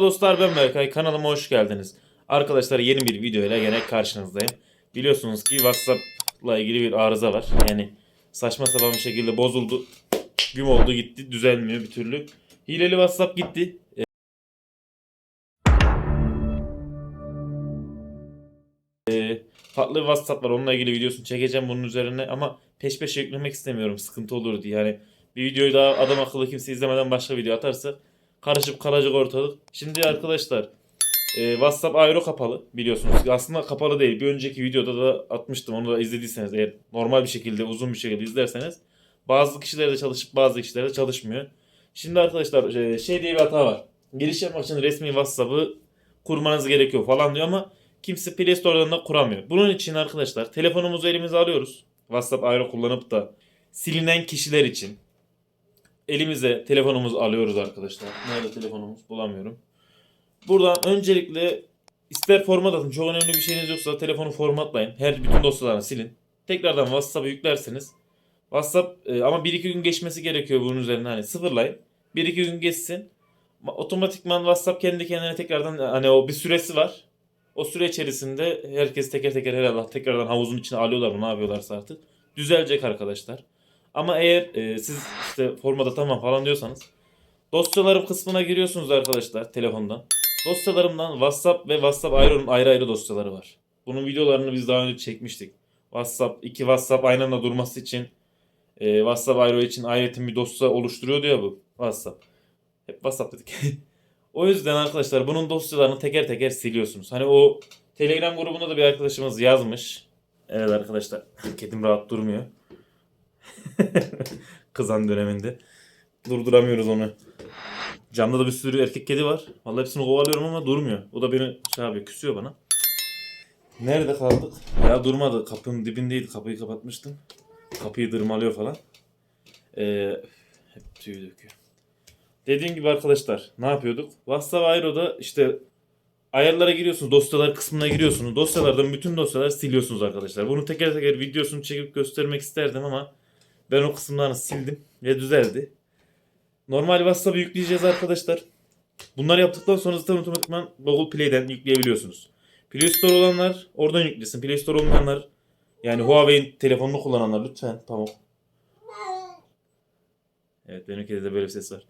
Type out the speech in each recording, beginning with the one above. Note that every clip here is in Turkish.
Dostlar ben Berkay kanalıma hoş geldiniz. Arkadaşlar yeni bir video ile gene karşınızdayım. Biliyorsunuz ki WhatsApp'la ilgili bir arıza var. Yani saçma sapan bir şekilde bozuldu. Güm oldu gitti düzelmiyor bir türlü. Hileli WhatsApp gitti. Ee, farklı WhatsApp var onunla ilgili videosunu çekeceğim bunun üzerine ama peş peşe yüklemek istemiyorum sıkıntı olur diye. Yani bir videoyu daha adam akıllı kimse izlemeden başka video atarsa karışıp kalacak ortalık. Şimdi arkadaşlar e, WhatsApp ayrı kapalı biliyorsunuz. Aslında kapalı değil. Bir önceki videoda da atmıştım. Onu da izlediyseniz eğer normal bir şekilde uzun bir şekilde izlerseniz bazı kişilerde çalışıp bazı kişilerde çalışmıyor. Şimdi arkadaşlar e, şey diye bir hata var. Giriş yapmak için resmi WhatsApp'ı kurmanız gerekiyor falan diyor ama kimse Play Store'dan da kuramıyor. Bunun için arkadaşlar telefonumuzu elimize alıyoruz. WhatsApp ayrı kullanıp da silinen kişiler için elimize telefonumuzu alıyoruz arkadaşlar. Nerede telefonumuz bulamıyorum. Buradan öncelikle ister format atın. Çok önemli bir şeyiniz yoksa telefonu formatlayın. Her bütün dosyalarını silin. Tekrardan WhatsApp'a yüklersiniz. WhatsApp e, ama 1-2 gün geçmesi gerekiyor bunun üzerine hani sıfırlayın. 1-2 gün geçsin. Ma- Otomatikman WhatsApp kendi kendine tekrardan hani o bir süresi var. O süre içerisinde herkes teker teker herhalde tekrardan havuzun içine alıyorlar mı ne yapıyorlarsa artık. Düzelecek arkadaşlar. Ama eğer e, siz işte formada tamam falan diyorsanız dosyalarım kısmına giriyorsunuz arkadaşlar telefondan. Dosyalarımdan WhatsApp ve WhatsApp ayrı ayrı ayrı dosyaları var. Bunun videolarını biz daha önce çekmiştik. WhatsApp iki WhatsApp aynı anda durması için e, WhatsApp ayrı için ayrıca bir dosya oluşturuyordu ya bu WhatsApp. Hep WhatsApp dedik. o yüzden arkadaşlar bunun dosyalarını teker teker siliyorsunuz. Hani o Telegram grubunda da bir arkadaşımız yazmış. Evet arkadaşlar kedim rahat durmuyor. Kızan döneminde. Durduramıyoruz onu. Camda da bir sürü erkek kedi var. Vallahi hepsini kovalıyorum ama durmuyor. O da beni şey yapıyor, küsüyor bana. Nerede kaldık? Ya durmadı. Kapının dibindeydi. Kapıyı kapatmıştım. Kapıyı dırmalıyor falan. Ee, hep tüy döküyor. Dediğim gibi arkadaşlar ne yapıyorduk? WhatsApp Aero'da işte ayarlara giriyorsunuz. Dosyalar kısmına giriyorsunuz. Dosyalardan bütün dosyaları siliyorsunuz arkadaşlar. Bunu teker teker videosunu çekip göstermek isterdim ama ben o kısımlarını sildim ve düzeldi. Normal WhatsApp'ı yükleyeceğiz arkadaşlar. Bunları yaptıktan sonra zaten otomatikman Google Play'den yükleyebiliyorsunuz. Play Store olanlar oradan yüklesin. Play Store olmayanlar yani Huawei'in telefonunu kullananlar lütfen pamuk. Evet benimkide de böyle bir ses var.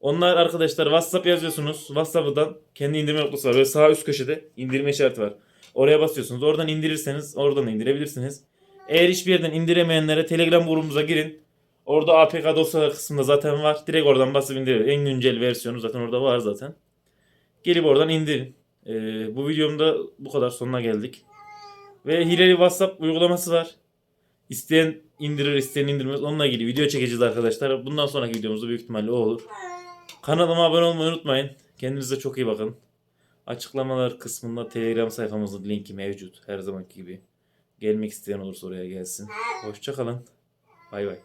Onlar arkadaşlar WhatsApp yazıyorsunuz. WhatsApp'dan kendi indirme noktası var. Böyle sağ üst köşede indirme işareti var. Oraya basıyorsunuz. Oradan indirirseniz oradan da indirebilirsiniz. Eğer hiçbir yerden indiremeyenlere Telegram grubumuza girin. Orada APK dosyalar kısmında zaten var. Direkt oradan basıp indirin. En güncel versiyonu zaten orada var zaten. Gelip oradan indirin. Ee, bu videomda bu kadar sonuna geldik. Ve hileli WhatsApp uygulaması var. İsteyen indirir, isteyen indirmez. Onunla ilgili video çekeceğiz arkadaşlar. Bundan sonraki videomuzda büyük ihtimalle o olur. Kanalıma abone olmayı unutmayın. Kendinize çok iyi bakın. Açıklamalar kısmında Telegram sayfamızın linki mevcut. Her zamanki gibi. Gelmek isteyen olursa oraya gelsin. Hoşçakalın. Bay bay.